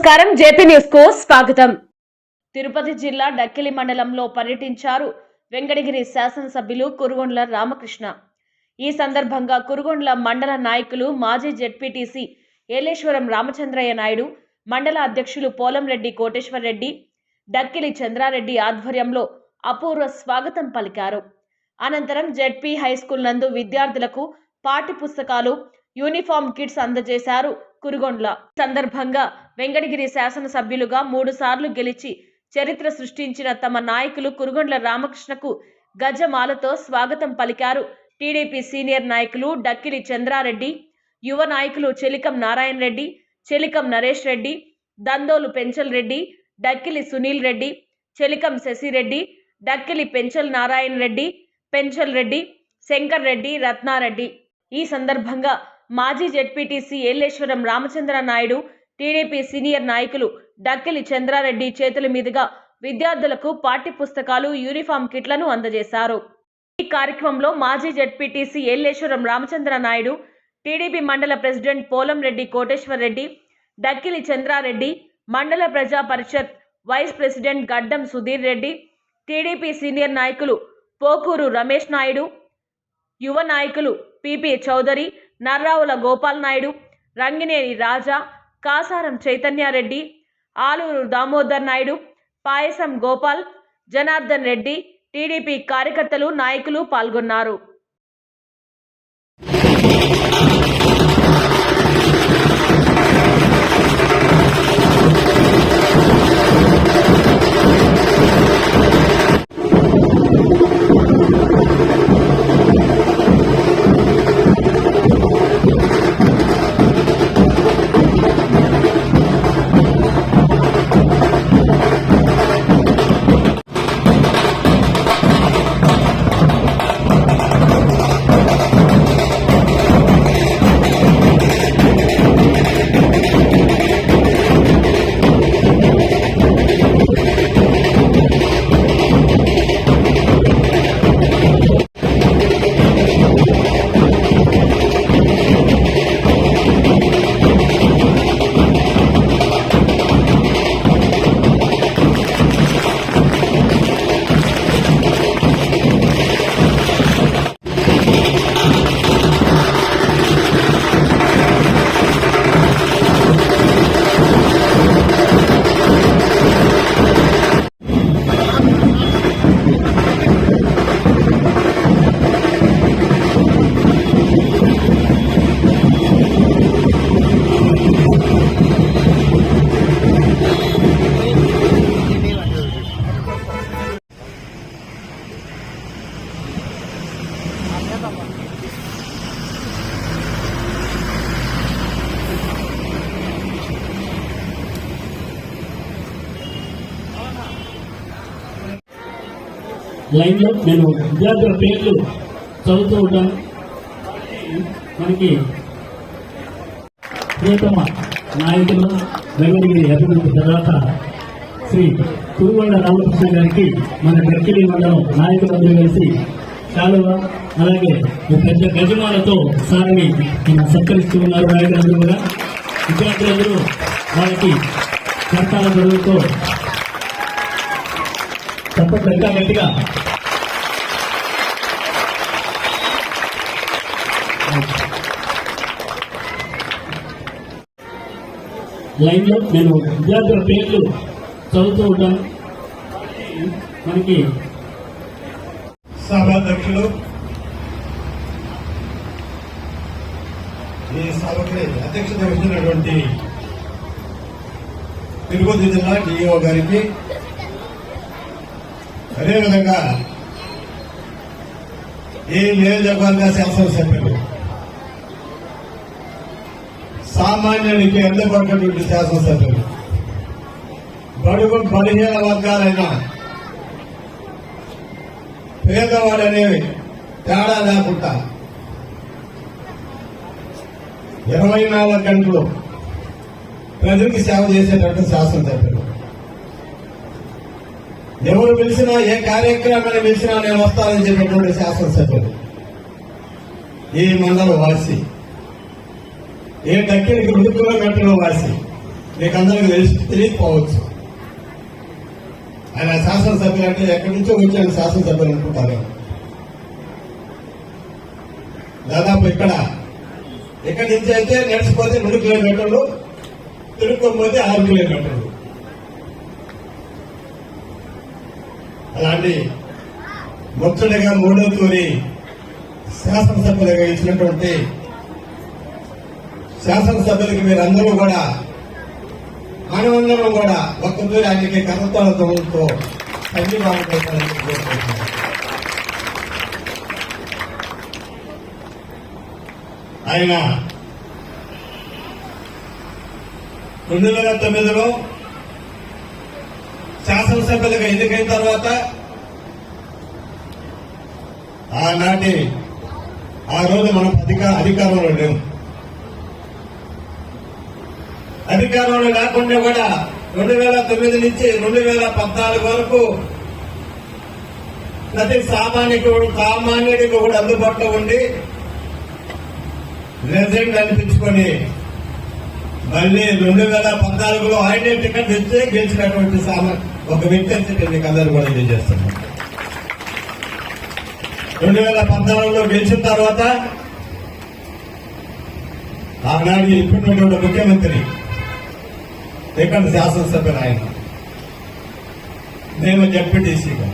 నమస్కారం జేపీ న్యూస్కు స్వాగతం. తిరుపతి జిల్లా డక్కిలి మండలంలో పర్యటించారు వెంకటగిరి శాసనసభ్యులు కురుగొండ్ల రామకృష్ణ. ఈ సందర్భంగా కురుగొండ్ల మండల నాయకులు మాజీ జెడ్పీటీసీ ఏలేశ్వరం రామచంద్రయ్య నాయుడు మండల అధ్యక్షులు పోలంరెడ్డి కోటేశ్వరరెడ్డి డక్కిలి చంద్రారెడ్డి ఆధ్వర్యంలో అపూర్వ స్వాగతం పలికారు. అనంతరం జెడ్పీ హైస్కూల్ నందు విద్యార్థులకు పాఠ్య పుస్తకాలు యూనిఫామ్ కిట్స్ అందజేశారు కురుగొండ్ల సందర్భంగా వెంకటగిరి శాసనసభ్యులుగా మూడు సార్లు గెలిచి చరిత్ర సృష్టించిన తమ నాయకులు కురుగొండ్ల రామకృష్ణకు గజమాలతో స్వాగతం పలికారు. టీడీపీ సీనియర్ నాయకులు డక్కిలి చంద్రారెడ్డి యువ నాయకులు చెలికం నారాయణ రెడ్డి చెలికం నరేష్ రెడ్డి దందోలు పెంచల్ రెడ్డి డక్కిలి సునీల్ రెడ్డి చెలికం శశిరెడ్డి డక్కిలి పెంచల్ నారాయణ రెడ్డి పెంచల్ రెడ్డి శంకర్ రెడ్డి రత్నారెడ్డి. ఈ సందర్భంగా మాజీ ZPTC Yeleswaram Ramachandra Naidu TDP senior నాయకులు డక్కిలి చంద్రారెడ్డి చేతుల మీదుగా విద్యార్థులకు పాఠ్య పుస్తకాలు యూనిఫామ్ కిట్లను అందజేశారు. ఈ కార్యక్రమంలో మాజీ జెడ్పీటీసీ ఏలేశ్వరం రామచంద్ర నాయుడు టీడీపీ మండల ప్రెసిడెంట్ పోలంరెడ్డి కోటేశ్వర్ రెడ్డి డక్కిలి చంద్రారెడ్డి మండల ప్రజా పరిషత్ వైస్ ప్రెసిడెంట్ గడ్డం సుధీర్ రెడ్డి టీడీపీ సీనియర్ నాయకులు పోకూరు రమేష్ నాయుడు యువ నాయకులు పిపి చౌదరి నర్రావుల గోపాల్ నాయుడు రంగినేని రాజా కాసారం చైతన్యారెడ్డి ఆలూరు దామోదర్ నాయుడు పాయసం గోపాల్ జనార్దన్ రెడ్డి టీడీపీ కార్యకర్తలు నాయకులు పాల్గొన్నారు. లైన్లో నేను విద్యార్థుల పేర్లు చదువుతూ ఉంటాను. మనకి ప్రియతమ నాయకులు వెంగళగిరి అభివృద్ధి తర్వాత శ్రీ కురుగొండ రామకృష్ణ గారికి మన గట్టిలి మండలం నాయకులందరూ కలిసి కాలువ అలాగే పెద్ద గజమాలతో సారిని మన సత్కరిస్తూ ఉన్నారు నాయకులందరూ కూడా. విద్యార్థులందరూ వాళ్ళకి కర్తాల గడువుతో తప్పకుండా గట్టిగా లైన్లో నేను విద్యార్థుల పేర్లు చదువుతూ ఉంటాను. మనకి సభాధ్యక్షులు ఈ సభకి అధ్యక్షత వహించినటువంటి తిరుపతి జిల్లా డిఓ గారికి అదేవిధంగా ఈ నియోజకవర్గ శాసనసభ్యులు సామాన్యుడికి అందుబాటున్నటువంటి శాసనసభ్యులు. బడుగు బలహీన వర్గాలైన పేదవాడనేవి తేడా లేకుండా ఇరవై నాలుగు గంటలు ప్రజలకు సేవ చేసేటట్టు శాసనసభ్యులు. ఎవరు పిలిచినా ఏ కార్యక్రమాన్ని పిలిచినా నేను వస్తానని చెప్పినటువంటి శాసనసభ్యులు. ఈ మండల వాసి ఏ దక్కినికి మృదు పెట్టడం వాసి మీకు అందరికి తెలిసి తెలియకపోవచ్చు. ఆయన శాసనసభ్యులు అంటే ఎక్కడి నుంచో వచ్చాను శాసనసభ్యులు అనుకుంటారు. దాదాపు ఇక్కడ ఇక్కడి నుంచి అయితే నడిచిపోతే మూడు కిలోమీటర్లు తిరుక్కోపోతే ఆరు కిలోమీటర్లు. అలాంటి ముచ్చటగా మూడో తూరి శాసనసభ్యులుగా ఇచ్చినటువంటి శాసనసభ్యులకి మీరందరూ కూడా మనమందరం కూడా ఒక్క తూరి ఆయనకి కరతాళతో సంజీవాలు పెట్టాలని కోరుకుంటున్నాను. ఆయన రెండు వేల తొమ్మిదిలో శాసనసభ్యులుగా ఎన్నికైన తర్వాత ఆనాటి ఆ రోజు మనం అధిక అధికారంలో లేవు అధికారంలో లేకుండా కూడా రెండు వేల తొమ్మిది నుంచి రెండు వేల పద్నాలుగు వరకు ప్రతి సామాన్యుడు సామాన్యుడికి కూడా అందుబాటులో ఉండి రెసిడెంట్ అనిపించుకొని మళ్ళీ రెండు వేల పద్నాలుగులో ఆయనే టికెట్ ఇస్తే గెలిచినటువంటి సామాన్ ఒక వ్యక్తి అయితే మీకు అందరూ కూడా తెలియజేస్తున్నాం రెండు వేల పద్నాలుగులో గెలిచిన తర్వాత ఆనాడు ఇప్పుడున్నటువంటి ముఖ్యమంత్రి ఇక్కడ శాసనసభ్యులు ఆయన నేను జడ్పీటీసీగా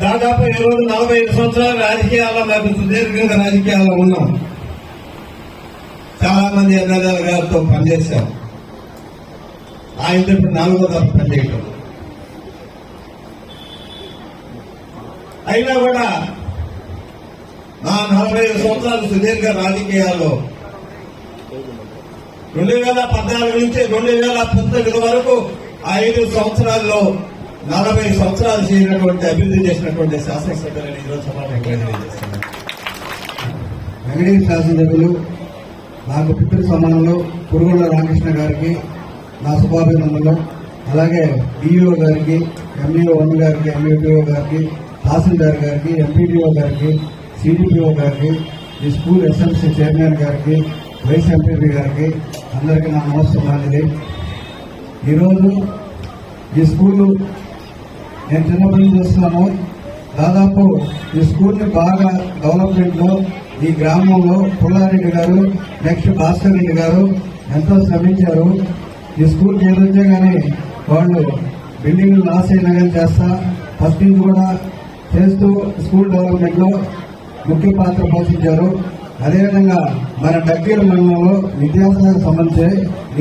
దాదాపు ఈ రోజు నలభై ఐదు సంవత్సరాలు రాజకీయాల్లో మేము సుదీర్ఘంగా రాజకీయాల్లో ఉన్నాం. చాలా మంది ఎమ్మెల్యేల గారితో పనిచేశాం. ఆయనతో ఇప్పుడు నాలుగో తరఫు పనిచేయటం అయినా కూడా నా నలభై ఐదు సంవత్సరాలు సుదీర్ఘ రాజకీయాల్లో రెండు వేల పద్నాలుగు నుంచి రెండు వేల పంతొమ్మిది వరకు ఐదు సంవత్సరాల్లో నలభై సంవత్సరాలు చేసినటువంటి అభివృద్ధి చేసినటువంటి శాసనసభ్యులను ఈరోజు సభలో వెంకటేశ్వర శాసనసభ్యులు నాకు పితృ సమానంలో పురుగుల రామకృష్ణ గారికి నా శుభాభినందనలు. అలాగే డిఈఓ గారికి ఎంఈఓ వన్ గారికి ఎంఈపిఓ గారికి తహసీల్దార్ గారికి ఎంపీడీఓ గారికి సిడిపిఓ గారికి ఈ స్కూల్ ఎస్ఎంసీ చైర్మన్ గారికి వైస్ ఎంపీపీ గారికి అందరికీ నా నమస్కారాలు. ఈరోజు ఈ స్కూలు నేను చిన్నప్పటి నుంచి చూస్తున్నాను. దాదాపు ఈ స్కూల్ని బాగా డెవలప్మెంట్లో ఈ గ్రామంలో పుల్లారెడ్డి గారు నెక్స్ట్ భాస్కర్ రెడ్డి గారు ఎంతో శ్రమించారు. ఈ స్కూల్ ఏదైతే కానీ వాళ్ళు బిల్డింగ్ లాస్ అయినా కానీ చేస్తా ఫస్ట్ నుంచి కూడా చేస్తూ స్కూల్ డెవలప్మెంట్లో ముఖ్య పాత్ర పోషించారు. అదేవిధంగా మన దగ్గర మండలంలో విద్యాశాఖకు సంబంధించి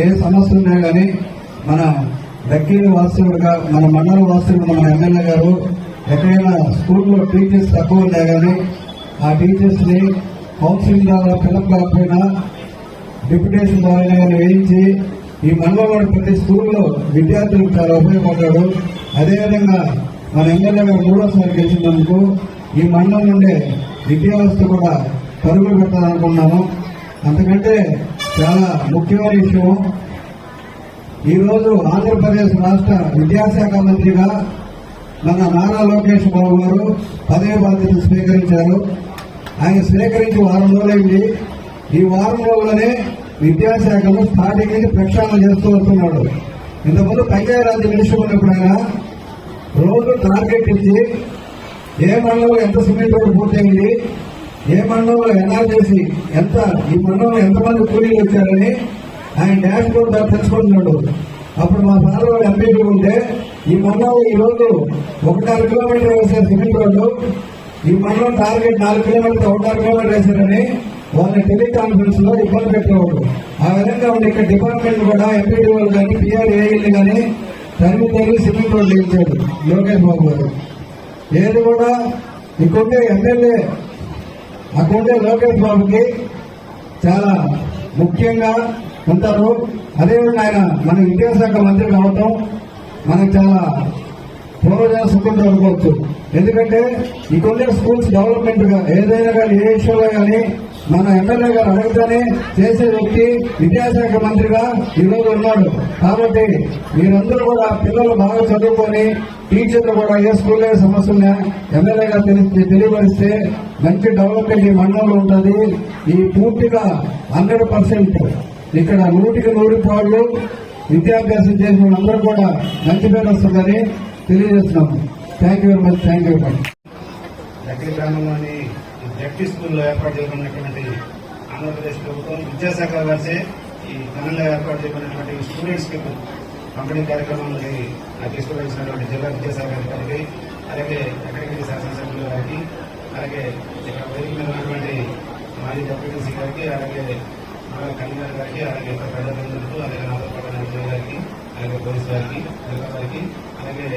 ఏ సమస్య ఉన్నా కానీ మన దగ్గర వాస్తవుడుగా మన మండల వాస్తవుడు మన ఎమ్మెల్యే గారు ఎక్కడైనా స్కూల్లో టీచర్స్ తక్కువ ఉన్నా కానీ ఆ టీచర్స్ని కౌన్సిలింగ్ ద్వారా పిల్లలు కాకపోయినా డిప్యుటేషన్ ద్వారా కానీ వేయించి ఈ మండలంలో ప్రతి స్కూల్లో విద్యార్థులకు చాలా ఉపయోగపడ్డాడు. అదేవిధంగా మన ఎమ్మెల్యే గారు మూడోసారి గెలిచినందుకు ఈ మండలం నుండే విద్యా వ్యవస్థ కూడా పరుగులు పెట్టాలనుకున్నాము. అంతకంటే చాలా ముఖ్యమైన విషయం ఈరోజు ఆంధ్రప్రదేశ్ రాష్ట్ర విద్యాశాఖ మంత్రిగా మన నారా లోకేష్ బాబు గారు పదవి బాధ్యతలు స్వీకరించారు. ఆయన స్వీకరించి వారం రోజులైంది. ఈ వారం రోజులనే విద్యాశాఖను స్టార్టింగ్ నుంచి ప్రక్షాళన చేస్తూ వస్తున్నాడు. ఇంతకుముందు పంచాయరాజ్యం నిలుచుకున్నప్పుడు ఆయన రోజు టార్గెట్ ఇచ్చి ఏ మండలంలో ఎంత సిమెంట్ రోడ్డు పూర్తయింది ఏ మండలంలో ఎలా చేసి ఎంత ఈ మండలంలో ఎంతమంది కూలీలు వచ్చారని ఆయన డాష్ బోర్డ్ ద్వారా తెలుసుకుంటున్నాడు అప్పుడు మా సార్ వాళ్ళు ఎంపీపీ ఉంటే ఈ మండలం ఈ రోజు ఒకటిన్నర కిలోమీటర్ వేసారు సిమెంట్ రోడ్డు ఈ మండలం టార్గెట్ నాలుగు కిలోమీటర్ ఒకటిన్నర కిలోమీటర్ వేశారని వాళ్ళని టెలికాన్ఫరెన్స్లో ఇబ్బంది పెట్టేవాడు ఆ విధంగా ఉండే ఇక్కడ డిపార్ట్మెంట్ కూడా ఎంపీడీ వాళ్ళు కానీ పిఆర్ఏఈలు కానీ తరిమి తరిగి సిమెంట్ రోడ్లు ఇచ్చాడు యోగేష్ బాబు గారు. ఏది కూడా ఇక్కడే ఎమ్మెల్యే అక్కడే లోకేష్ బాబుకి చాలా ముఖ్యంగా ఉంటారు. అదేవిధంగా ఆయన మన విద్యాశాఖ మంత్రి కావటం మనకు చాలా పూర్వజన సుఖం అనుకోవచ్చు. ఎందుకంటే ఈ స్కూల్స్ డెవలప్మెంట్గా ఏదైనా కానీ ఏ విషయంలో కానీ మన ఎమ్మెల్యే గారు అడగగానే చేసే వ్యక్తి విద్యాశాఖ మంత్రిగా ఈరోజు ఉన్నాడు. కాబట్టి మీరందరూ కూడా పిల్లలు బాగా చదువుకొని టీచర్లు కూడా ఏ స్కూల్లో ఏ సమస్య ఉన్నా తెలియపరిస్తే మంచి డెవలప్మెంట్ ఈ మండలంలో ఉంటుంది. ఈ పూర్తిగా హండ్రెడ్ పర్సెంట్ ఇక్కడ నూటికి నూరు పాళ్ళు విద్యాభ్యాసం చేసిన అందరూ కూడా మంచి పేరు వస్తుందని తెలియజేస్తున్నాము thank you very much thank you very much దగ్గర గ్రామంలోని ఎఫ్టీ స్కూల్లో ఏర్పాటు చేయబడినటువంటి ఆంధ్రప్రదేశ్ ప్రభుత్వం విద్యాశాఖ వారిచే ఈ ఘనంగా ఏర్పాటు చేయబడినటువంటి స్టూడెంట్స్కి పంపిణీ కార్యక్రమానికి నాకు జిల్లా విద్యాశాఖ అధికారికి అలాగే ఎక్కడికి శాసనసభ్యుల గారికి అలాగే ఇక్కడ వేదిక మీద ఉన్నటువంటి మాజీ డెప్యూటీసీ గారికి అలాగే మన కన్వీనర్ గారికి అలాగే ఇతర ప్రజాప్రతినిధులకు అలాగే నాతో పాటు ఎంపీ గారికి అలాగే పోలీస్ గారికి మిగతా వారికి అలాగే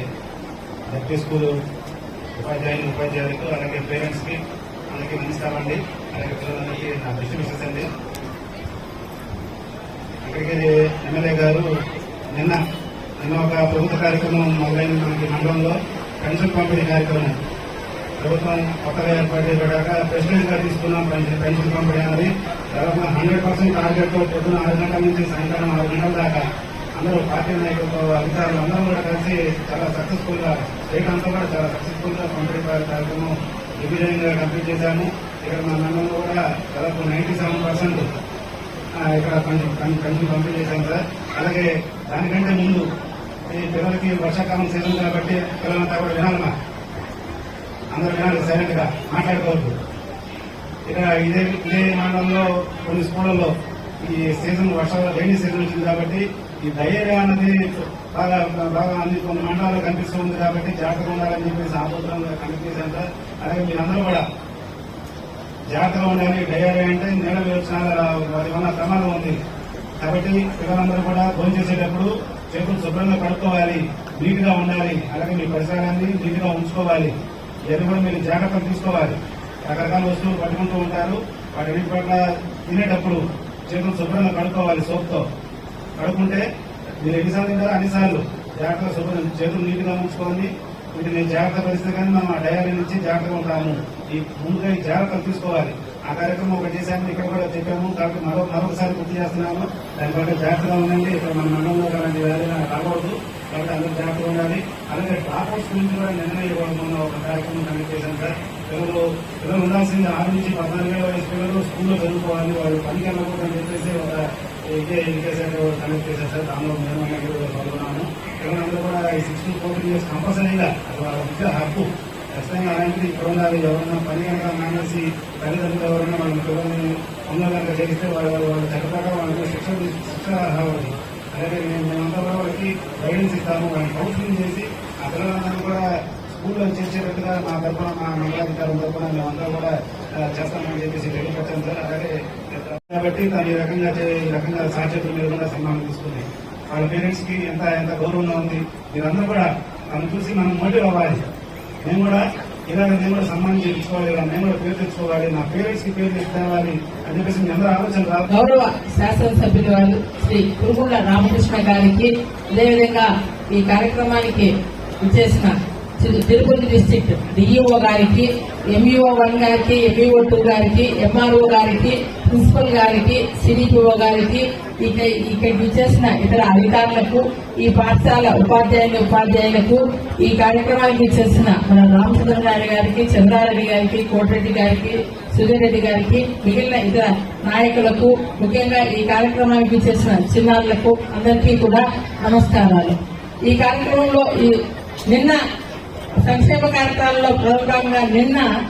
ఎఫ్టీ స్కూల్ ఉపాధ్యాయులు ఉపాధ్యాయులకు అలాగే పేరెంట్స్కి అందరికీ నమస్కారం అండి అలాగే పిల్లలందరికీ నా దృష్టి విశ్వసండి అక్కడికి ఎమ్మెల్యే గారు నిన్న నిన్న ఒక ప్రభుత్వ కార్యక్రమం మొదలైన మనకి మండలంలో. పెన్షన్ పంపిణీ కార్యక్రమం. ప్రభుత్వం కొత్తగా ఏర్పాటు చేయబడాక ప్రెసిడెంట్ గారు తీసుకున్నాం పెన్షన్ పెన్షన్ పంపిణీ అనేది దాదాపు హండ్రెడ్ పర్సెంట్ టార్గెట్తో పొద్దున ఆరు గంటల నుంచి సాయంకాలం ఆరు గంటల దాకా అందరూ పార్టీ నాయకులతో అధికారులు అందరూ కూడా కలిసి చాలా సక్సెస్ఫుల్గా స్టేట్ అంతా కూడా చాలా సక్సెస్ఫుల్గా పంపిణీ కార్యక్రమం దిగ్విజయంగా కంప్లీట్ చేశాము. ఇక్కడ మా మండలంలో కూడా దాదాపు నైన్టీ సెవెన్ పర్సెంట్ ఇక్కడ కంటి కంప్లీట్ చేశాం సార్. అలాగే దానికంటే ముందు ఈ పిల్లలకి వర్షాకాలం సీజన్ కాబట్టి పిల్లలంతా కూడా వినాలమ్మా. అందరూ వినాలి సైలెంట్గా మాట్లాడుకోవద్దు. ఇక్కడ ఇదే ఇదే మండలంలో కొన్ని స్కూళ్ళల్లో ఈ సీజన్ వర్షాలు రైనీ సీజన్ వచ్చింది కాబట్టి ఈ డయేరియా అనేది బాగా బాగా అన్ని కొన్ని మండలాల్లో కనిపిస్తుంది కాబట్టి జాగ్రత్తగా ఉండాలని చెప్పేసి ఆపత్రంగా కనిపించాను సార్ అలాగే మీరందరూ కూడా జాగ్రత్తగా ఉండాలి డయేరియా అంటే నీళ్ళ వచ్చిన వారి ప్రమాదం ఉంది. కాబట్టి పిల్లలందరూ కూడా భోజనం చేసేటప్పుడు చేతులు శుభ్రంగా కడుక్కోవాలి నీట్గా ఉండాలి. అలాగే మీ పరిసరాన్ని నీట్గా ఉంచుకోవాలి. ఇవన్నీ కూడా మీరు జాగ్రత్తలు తీసుకోవాలి. రకరకాల వస్తువులు పట్టుకుంటూ ఉంటారు. వాటి పట్ల తినేటప్పుడు చేతులు శుభ్రంగా కడుక్కోవాలి సోప్తో. కడుక్కుంటే మీరు ఎన్నిసార్లు తింటారో అన్నిసార్లు జాగ్రత్తగా శుభ్రం చేతులు నీటిగా ఉంచుకోండి. వీటిని జాగ్రత్త పరిస్థితి కానీ మనం ఆ డయారీ నుంచి జాగ్రత్తగా ఉంటాము. ఈ ముందుగా ఈ జాగ్రత్తలు తీసుకోవాలి. ఆ కార్యక్రమం ఒకటి చేశాము ఇక్కడ కూడా చెప్పాము. కాబట్టి మరో మరొకసారి గుర్తు చేస్తున్నాము. దాని పట్ల జాగ్రత్తగా ఉండండి. ఇక్కడ మన మండలంలో అలాంటి వ్యాధి రాకూడదు. కాబట్టి అందరూ జాగ్రత్తగా ఉండాలి. అలాగే డ్రాప్అవుట్స్ గురించి కూడా నిర్ణయం ఇవ్వడం ఒక కార్యక్రమం కండక్ట్ చేశాను సార్. పిల్లలు పిల్లలు ఉండాల్సింది. ఆరు నుంచి పద్నాలుగు ఏళ్ళ వయసు పిల్లలు స్కూల్లో చదువుకోవాలి. వాళ్ళు పనికి వెళ్ళకూడదని చెప్పేసి ఒక ఏకే ఎడ్యుకేషన్ కనెక్ట్ చేశారు సార్. దానిలో మేము అనేది కూడా పాల్గొన్నాము పిల్లలందరూ కూడా ఈ సిక్స్టీన్ ఫోర్టీన్ ఇయర్స్ కంపల్సరీగా అది వాళ్ళ విద్య హక్కు. ఖచ్చితంగా అలాంటిది ఇక్కడ ఉండాలి. ఎవరన్నా పని కనుక మానేసి తల్లిదండ్రులు ఎవరన్నా వాళ్ళ పిల్లల్ని పనులు కనుక చేస్తే వాళ్ళు వాళ్ళ వాళ్ళ వాళ్ళకి శిక్ష శిక్ష రావాలి అలాగే మేము మేమంతా కూడా వాళ్ళకి గైడెన్స్ ఇస్తాము. వాళ్ళని కౌన్సిలింగ్ చేసి ఆ పిల్లలందరూ కూడా స్కూల్లో చేసేటట్టుగా మా తరఫున మా మండలాధికారుల తరఫున మేమంతా కూడా చేస్తామని చెప్పేసి తెలియపరచాం సార్. అలాగే కాబట్టి తను ఈ రకంగా ఈ రకంగా సాక్షాత్తు మీద కూడా సన్మానం తీసుకుంది. వాళ్ళ పేరెంట్స్కి ఎంత ఎంత గౌరవంగా ఉంది మీరందరూ కూడా తను చూసి మనం మోటివ్ అవ్వాలి. మేము కూడా ఇలాగ నేను కూడా సన్మానం చేయించుకోవాలి ఇలా నేను కూడా పేరు తెచ్చుకోవాలి నా పేరెంట్స్కి పేరు తెచ్చుకోవాలి అని చెప్పేసి మీ అందరూ ఆలోచన రాదు గౌరవ శాసనసభ్యులు వాళ్ళు శ్రీ కురుగుళ్ళ రామకృష్ణ గారికి అదేవిధంగా ఈ కార్యక్రమానికి ఇచ్చేసిన తిరుపతి డిస్టిక్ డిఈఓ గారికి ఎంఈఓ వన్ గారికి ఎంఈఓ టూ గారికి ఎంఆర్ఓ గారికి ప్రిన్సిపల్ గారికి సిడిపిఓ గారికి ఇక ఇక్కడికి ఇచ్చేసిన ఇతర అధికారులకు ఈ పాఠశాల ఉపాధ్యాయులు ఉపాధ్యాయులకు ఈ కార్యక్రమానికి ఇచ్చేసిన మన రామచంద్రనాయుడు గారికి చంద్రారెడ్డి గారికి కోటిరెడ్డి గారికి సుధీర్ రెడ్డి గారికి మిగిలిన ఇతర నాయకులకు ముఖ్యంగా ఈ కార్యక్రమానికి చేసిన చిన్నారులకు అందరికీ కూడా నమస్కారాలు. ఈ కార్యక్రమంలో ఈ నిన్న సంక్షేమ కార్యక్రమాల్లో ప్రముఖంగా నిన్న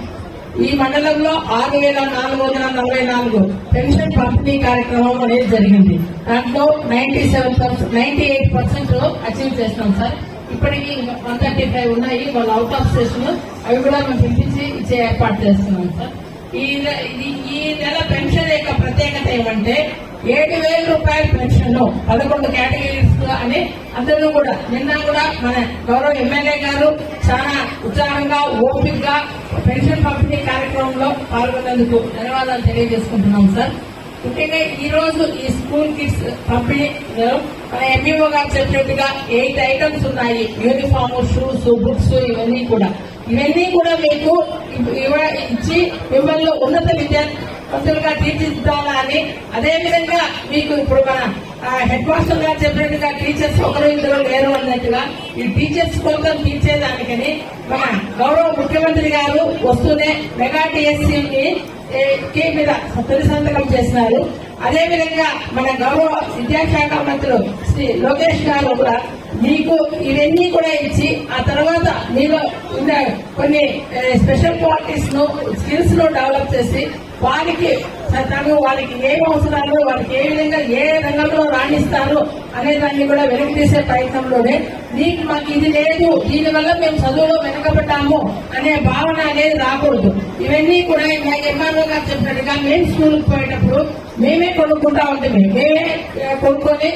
ఈ మండలంలో ఆరు వేల నాలుగు వందల నలభై నాలుగు పెన్షన్ పంపిణీ కార్యక్రమం అనేది జరిగింది. దాంట్లో ninety seven percent ninety eight percent achieve చేస్తాం సార్. ఇప్పటికీ వన్ థర్టీ ఫైవ్ ఉన్నాయి. వాళ్ళు అవుట్ ఆఫ్ స్టేషన్ అవి కూడా మేము పిలిపించి ఇచ్చే ఏర్పాటు చేస్తున్నాం సార్. ఈ నె- ఈ- ఈ నెల పెన్షన్ యొక్క ప్రత్యేకత ఏమంటే ఏడు వేల రూపాయల పెన్షన్ పదకొండు కేటగిరీస్ అని అందరూ కూడా నిన్న కూడా మన గౌరవ ఎమ్మెల్యే గారు చాలా ఉత్సాహంగా ఓపిక్గా పెన్షన్ పంపిణీ కార్యక్రమంలో పాల్గొన్నందుకు ధన్యవాదాలు తెలియజేసుకుంటున్నాం సార్. ముఖ్యంగా ఈ రోజు ఈ స్కూల్ కిట్స్ పంపిణీలో మన ఎంఈఓ గారు చెప్పినట్టుగా ఎయిట్ ఐటమ్స్ ఉన్నాయి. యూనిఫామ్ షూస్ బుక్స్ ఇవన్నీ కూడా. ఇవన్నీ కూడా మీకు ఇవ్వ- ఇచ్చి మిమ్మల్ని ఉన్నత విద్యార్థులుగా తీర్చిదిద్దాలని. అదే విధంగా మీకు ఇప్పుడు మన హెడ్ మాస్టర్ గారు చెప్పినట్టుగా టీచర్స్ ఒకరు ఇద్దరు లేరు అన్నట్టుగా ఈ టీచర్స్ కోసం తీర్చేదానికని మన గౌరవ ముఖ్యమంత్రి గారు వస్తూనే మెగా టీఎస్సీని కి మీద తొలి సంతకం చేసినారు. అదేవిధంగా మన గౌరవ విద్యాశాఖ మంత్రులు శ్రీ లోకేష్ గారు కూడా మీకు ఇవన్నీ కూడా ఇచ్చి ఆ తర్వాత మీలో ఉన్న కొన్ని స్పెషల్ క్వాలిటీస్ను స్కిల్స్ను డెవలప్ చేసి వారికి చట్టాలు వాళ్ళకి ఏం అవసరాలు వాళ్ళకి ఏ విధంగా ఏ రంగంలో రాణిస్తారు అనే దాన్ని కూడా వెనక్కి తీసే ప్రయత్నంలోనే నీకు మాకు ఇది లేదు దీనివల్ల మేము చదువులో వెనకబడ్డాము అనే భావన అనేది రాకూడదు. ఇవన్నీ కూడా మా ఎంఆర్ఓ గారు చెప్పినట్టుగా మేము స్కూల్కి పోయేటప్పుడు మేమే కొనుక్కుంటా ఉంటుంది మేమే కొనుక్కొని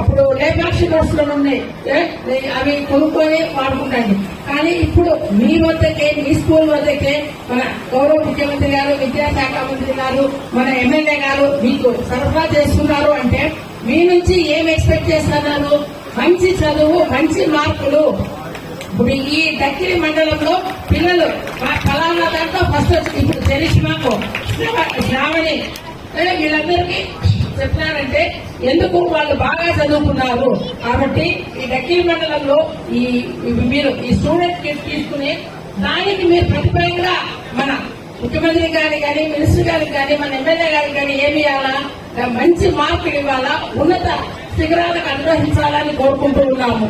అప్పుడు లేపాక్షి బస్సులో ఉన్నాయి అవి కొనుక్కొని వాడుకుంటాండి. కానీ ఇప్పుడు మీ వద్దకే మీ స్కూల్ వద్దకే మన గౌరవ ముఖ్యమంత్రి గారు విద్యాశాఖ మంత్రి గారు మన ఎమ్మెల్యే గారు మీకు సరఫరా చేస్తున్నారు అంటే మీ నుంచి ఏం ఎక్స్పెక్ట్ చేస్తున్నారు? మంచి చదువు మంచి మార్కులు. ఇప్పుడు ఈ దక్కిరి మండలంలో పిల్లలు మా ఫలానా దాంట్లో ఫస్ట్ వచ్చి ఇప్పుడు తెలిసి మాకు శ్రావణి. వీళ్ళందరికీ చెప్తున్నారంటే ఎందుకు వాళ్ళు బాగా చదువుకున్నారు? కాబట్టి ఈ దక్కిరి మండలంలో ఈ మీరు ఈ స్టూడెంట్ కిట్ తీసుకుని దానికి మీరు ప్రతిఫలంగా మన ముఖ్యమంత్రి గారికి కానీ మినిస్టర్ గారికి కానీ మన ఎమ్మెల్యే గారికి కానీ ఏమి ఇవ్వాలా? మంచి మార్పులు ఇవ్వాలా? ఉన్నత శిఖరాలకు అనుగ్రహించాలని కోరుకుంటూ ఉన్నాము.